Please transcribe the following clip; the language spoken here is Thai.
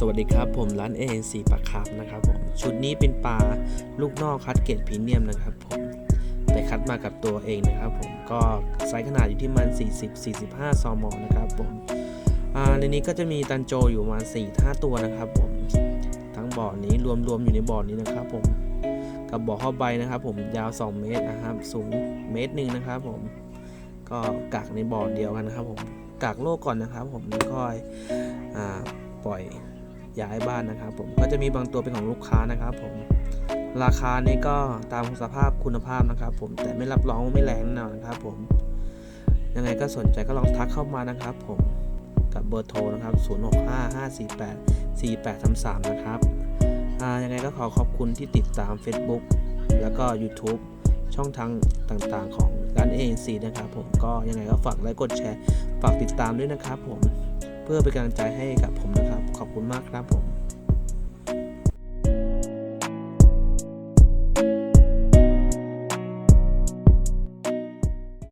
สวัสดีครับผมร้านเอเสีปลาคาร์ฟนะครับผมชุดนี้เป็นปลาลูกนอกคัดเกรดพรีเมียมนะครับผมแต่คัดมากับตัวเองนะครับผมก็ไซส์ขนาดอยู่ที่มัน 40-45ซมนะครับผมในนี้ก็จะมีตันโจอยู่ประมาณ4-5ตัวนะครับผมทั้งบ่อนี้รวมๆอยู่ในบ่อนี้นะครับผมกับบ่อข้าใบนะครับผมยาว 2 เมตรนะครับสูงเมตรหนึ่งนะครับผมก็กักในบ่อเดียวกันนะครับผมกักโลกก่อนนะครับผมแล้วค่อยอปล่อย ย้ายบ้านนะครับ ผมก็จะมีบางตัวเป็นของลูกค้านะครับ ผมราคานี้ก็ตามสภาพคุณภาพนะครับ ผมแต่ไม่รับรองว่าไม่แรงแน่นอนนะครับ ผม ยังไงก็สนใจก็ลองทักเข้ามานะครับ ผมกับเบอร์โทรนะครับ 0655484833 นะครับยังไงก็ขอขอบคุณที่ติดตาม Facebook แล้วก็ YouTube ช่องทางต่างๆ ของร้าน ANC นะครับผมก็ยังไงก็ฝากไลค์กดแชร์ ฝากติดตามด้วยนะครับผมเพื่อเป็นกำลังใจให้กับผมนะครับ มากครับผม